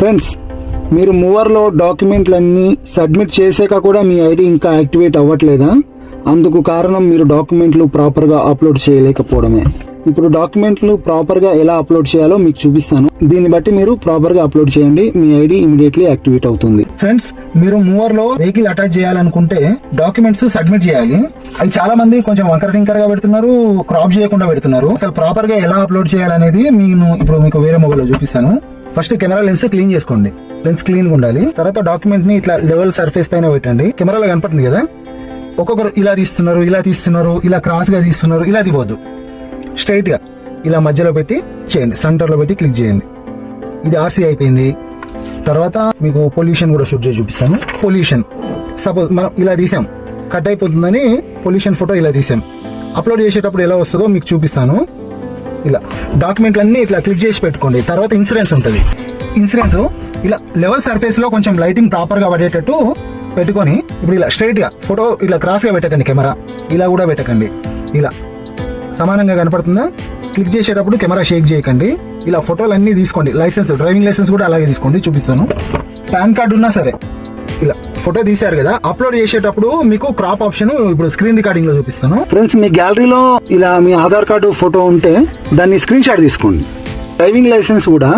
Friends మీరు మూవర్లో డాక్యుమెంట్లన్నీ submit చేసాక కూడా మీ ఐడి ఇంకా యాక్టివేట్ అవ్వట్లేదా? అందుకు కారణం మీరు డాక్యుమెంట్లు ప్రాపర్గా అప్లోడ్ చేయలేకపోవడమే. ఇప్పుడు డాక్యుమెంట్లు ప్రాపర్గా ఎలా అప్లోడ్ చేయాలో మీకు చూపిస్తాను. దీన్ని బట్టి మీరు ప్రాపర్గా అప్లోడ్ చేయండి మీ ఐడి ఇమీడియట్లీ యాక్టివేట్ అవుతుంది. ఫ్రెండ్స్ మీరు మూవర్లో వెహికల్ అటాచ్ చేయాలనుకుంటే డాక్యుమెంట్స్ సబ్మిట్ చేయాలి. అవి చాలా మంది కొంచెం వంకర టింకర్గా పెడుతున్నారు క్రాప్ చేయకుండా పెడుతున్నారు. అసలు ప్రాపర్గా ఎలా అప్లోడ్ చేయాలనేది నేను ఇప్పుడు మీకు వేరే మొబైల్లో చూపిస్తాను. ఫస్ట్ కెమెరా లెన్స్ క్లీన్ చేసుకోండి. లెన్స్ క్లీన్గా ఉండాలి. తర్వాత డాక్యుమెంట్ని ఇట్లా లెవెల్ సర్ఫేస్ పైన పెట్టండి. కెమెరాలో కనపడుతుంది కదా? ఒక్కొక్కరు ఇలా తీస్తున్నారు ఇలా తీస్తున్నారు ఇలా క్రాస్గా తీస్తున్నారు ఇలా దిగొద్దు. స్ట్రైట్గా ఇలా మధ్యలో పెట్టి చేయండి. సెంటర్లో పెట్టి క్లిక్ చేయండి. ఇది ఆర్సీ అయిపోయింది. తర్వాత మీకు పొల్యూషన్ కూడా షూట్ చేసి చూపిస్తాను. పొల్యూషన్ సపోజ్ మనం ఇలా తీసాం. కట్ అయిపోతుందని పొల్యూషన్ ఫోటో ఇలా తీసాం. అప్లోడ్ చేసేటప్పుడు ఎలా వస్తుందో మీకు చూపిస్తాను. ఇలా డాక్యుమెంట్లన్నీ ఇట్లా క్లిక్ చేసి పెట్టుకోండి. తర్వాత ఇన్సూరెన్స్ ఉంటుంది. ఇన్సూరెన్స్ ఇలా లెవెల్ సర్ఫేస్లో కొంచెం లైటింగ్ ప్రాపర్గా పడేటట్టు పెట్టుకొని ఇప్పుడు ఇలా స్ట్రైట్గా ఫోటో ఇట్లా క్రాస్గా పెట్టకండి కెమెరా. ఇలా కూడా పెట్టకండి. ఇలా సమానంగా కనపడుతుందా? క్లిక్ చేసేటప్పుడు కెమెరా షేక్ చేయకండి. ఇలా ఫోటోలు అన్నీ తీసుకోండి. లైసెన్స్ డ్రైవింగ్ లైసెన్స్ కూడా అలాగే తీసుకోండి. చూపిస్తాను. పాన్ కార్డు ఉన్నా సరే. ఇలా ఫోటో తీశారు కదా అప్లోడ్ చేసేటప్పుడు మీకు క్రాప్ ఆప్షన్ ఇప్పుడు స్క్రీన్ రికార్డింగ్లో చూపిస్తాను. ఫ్రెండ్స్ మీ గ్యాలరీలో ఇలా మీ ఆధార్ కార్డు ఫోటో ఉంటే దాన్ని స్క్రీన్ షాట్ తీసుకోండి. డ్రైవింగ్ లైసెన్స్ కూడా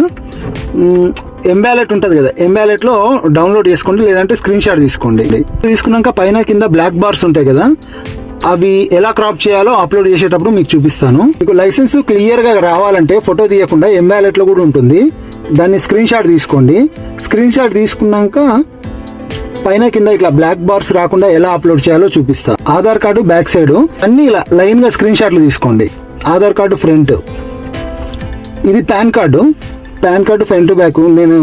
ఎంబ్యాలెట్ ఉంటుంది కదా ఎంబ్యాలెట్లో డౌన్లోడ్ చేసుకోండి లేదంటే స్క్రీన్ షాట్ తీసుకోండి. తీసుకున్నాక పైన కింద బ్లాక్ బార్స్ ఉంటాయి కదా అవి ఎలా క్రాప్ చేయాలో అప్లోడ్ చేసేటప్పుడు మీకు చూపిస్తాను. మీకు లైసెన్స్ క్లియర్గా రావాలంటే ఫోటో తీయకుండా ఎంబ్యాలెట్లో కూడా ఉంటుంది. దాన్ని స్క్రీన్ షాట్ తీసుకోండి. స్క్రీన్ షాట్ తీసుకున్నాక పైన కింద ఇట్లా బ్లాక్ బార్స్ రాకుండా ఎలా అప్లోడ్ చేయాలో చూపిస్తా. ఆధార్ కార్డు బ్యాక్ సైడ్ అన్ని ఇలా లైన్గా స్క్రీన్ షాట్లు తీసుకోండి. ఆధార్ కార్డు ఫ్రంట్ ఇది PAN card PAN card front back నేను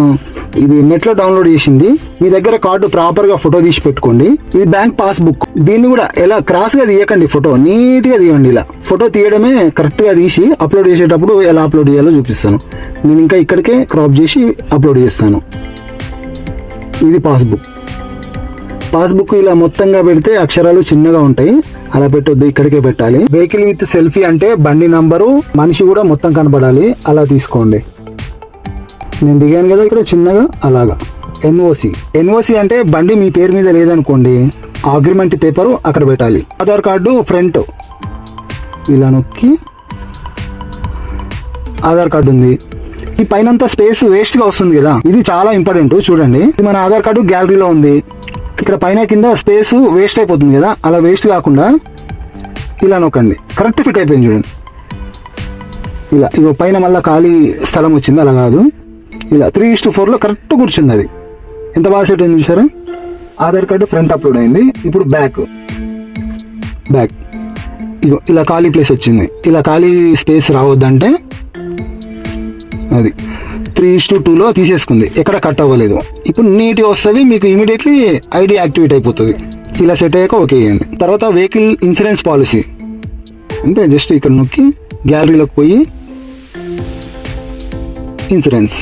ఇది నెట్లో డౌన్లోడ్ చేసింది. మీ దగ్గర కార్డు ప్రాపర్గా ఫోటో తీసి పెట్టుకోండి. ఇది బ్యాంక్ పాస్బుక్ దీన్ని కూడా ఎలా క్రాస్గా తీయకండి ఫోటో నీట్గా తీయండి ఇలా. ఫోటో తీయడమే కరెక్ట్గా తీసి అప్లోడ్ చేసేటప్పుడు ఎలా అప్లోడ్ చేయాలో చూపిస్తాను. నేను ఇంకా ఇక్కడికే క్రాప్ చేసి అప్లోడ్ చేస్తాను. ఇది పాస్బుక్ పాస్బుక్ ఇలా మొత్తంగా పెడితే అక్షరాలు చిన్నగా ఉంటాయి. అలా పెట్టొద్దు ఇక్కడికే పెట్టాలి. వెహికల్ విత్ సెల్ఫీ అంటే బండి నంబరు మనిషి కూడా మొత్తం కనపడాలి అలా తీసుకోండి. నేను దిగాను కదా ఇక్కడ చిన్నగా అలాగా. ఎన్ఓసి. ఎన్ఓసి అంటే బండి మీ పేరు మీద లేదనుకోండి అగ్రిమెంట్ పేపరు అక్కడ పెట్టాలి. Aadhaar card front. ఇలా నొక్కి ఆధార్ కార్డు ఉంది. ఈ పైనంతా స్పేస్ వేస్ట్గా వస్తుంది కదా. ఇది చాలా ఇంపార్టెంట్ చూడండి. మన ఆధార్ కార్డు గ్యాలరీలో ఉంది. ఇక్కడ పైన కింద స్పేస్ వేస్ట్ అయిపోతుంది కదా అలా వేస్ట్ కాకుండా ఇలా నొక్కండి. కరెక్ట్ ఫిట్ అయిపోయింది చూడండి. ఇలా ఇగో పైన మళ్ళీ ఖాళీ స్థలం వచ్చింది అలా కాదు. ఇలా త్రీ ఇస్ టు ఫోర్లో కరెక్ట్ కూర్చుంది అది. ఎంత బాగా సెట్ అయింది చూసారా? ఆధార్ కార్డు ఫ్రంట్ అప్లోడ్ అయింది. ఇప్పుడు బ్యాక్ బ్యాక్ ఇగో ఇలా ఖాళీ ప్లేస్ వచ్చింది. ఇలా ఖాళీ స్పేస్ రావద్దంటే అది. త్రీ ఇస్ టూ టూలో తీసేసుకుంది. ఎక్కడ కట్ అవ్వలేదు. ఇప్పుడు నీట్గా వస్తుంది మీకు ఇమీడియట్లీ ఐడి యాక్టివేట్ అయిపోతుంది. ఇలా సెట్ అయ్యాక ఓకే చేయండి. తర్వాత వెహికల్ ఇన్సూరెన్స్ పాలసీ. అంటే జస్ట్ ఇక్కడ నొక్కి గ్యాలరీలోకి పోయి ఇన్సూరెన్స్.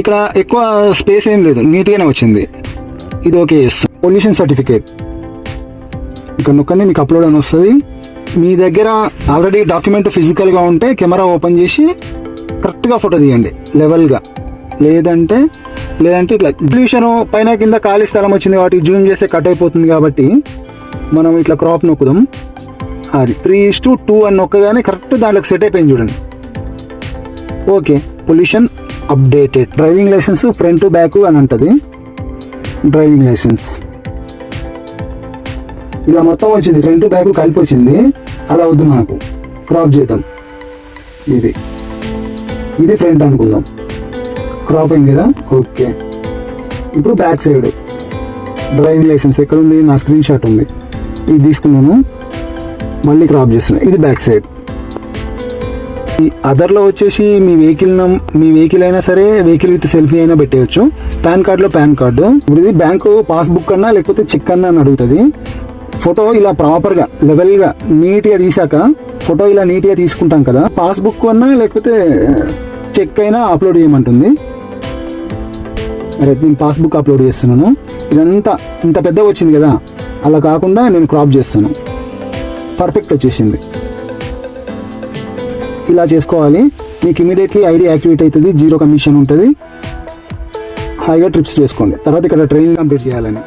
ఇక్కడ ఎక్కువ స్పేస్ ఏం లేదు నీట్గానే వచ్చింది. ఇది ఓకే చేస్తాం. Pollution certificate. ఇక్కడ నొక్కండి మీకు అప్లోడ్ అని వస్తుంది. మీ దగ్గర ఆల్రెడీ డాక్యుమెంట్ ఫిజికల్గా ఉంటే కెమెరా ఓపెన్ చేసి కరెక్ట్గా ఫోటో తీయండి లెవెల్గా. లేదంటే లేదంటే ఇట్లా పొల్యూషన్ పైన కింద ఖాళీ స్థలం వచ్చింది కాబట్టి జూమ్ చేస్తే కట్ అయిపోతుంది కాబట్టి మనం ఇట్లా క్రాప్ నొక్కుదాం. అది త్రీ ఇస్ టు టూ అని నొక్కగానే కరెక్ట్ దాంట్లోకి సెట్ అయిపోయింది చూడండి. Okay pollution updated. Driving licence front back అని ఉంటుంది డ్రైవింగ్ లైసెన్స్. ఇలా మొత్తం వచ్చింది ఫ్రంట్ బ్యాక్ కలిపి వచ్చింది. అలా వద్దు మనకు క్రాప్ చేద్దాం. ఇది. ఇది ఫ్రంట్ అనుకుందాం. క్రాప్ అయింది కదా? ఓకే. ఇప్పుడు బ్యాక్ సైడ్ డ్రైవింగ్ లైసెన్స్ ఎక్కడ ఉంది నా స్క్రీన్ షాట్ ఉంది. ఇది తీసుకున్నాను. మళ్ళీ క్రాప్ చేస్తున్నా. ఇది బ్యాక్ సైడ్ ఈ అదర్లో వచ్చేసి మీ వెహికల్ మీ వెహికల్ అయినా సరే వెహికల్ విత్ సెల్ఫీ అయినా పెట్టేయచ్చు. పాన్ కార్డులో పాన్ కార్డు ఇప్పుడు ఇది బ్యాంకు పాస్బుక్ అన్నా లేకపోతే చెక్ అన్నా అని అడుగుతుంది. ఫోటో ఇలా ప్రాపర్గా లెవెల్గా నీట్గా తీసాక ఫోటో ఇలా నీట్గా తీసుకుంటాం కదా. పాస్బుక్ అన్నా లేకపోతే చెక్ అయినా అప్లోడ్ చేయమంటుంది. అరే నేను పాస్బుక్ అప్లోడ్ చేస్తున్నాను. ఇదంతా ఇంత పెద్ద వచ్చింది కదా. అలా కాకుండా నేను క్రాప్ చేస్తాను. పర్ఫెక్ట్ వచ్చేసింది. ఇలా చేసుకోవాలి. మీకు ఇమీడియట్లీ ఐడి యాక్టివేట్ అవుతుంది. జీరో కమిషన్ ఉంటుంది. హాయిగా ట్రిప్స్ చేసుకోండి. తర్వాత ఇక్కడ ట్రైనింగ్ కంప్లీట్ చేయాలని.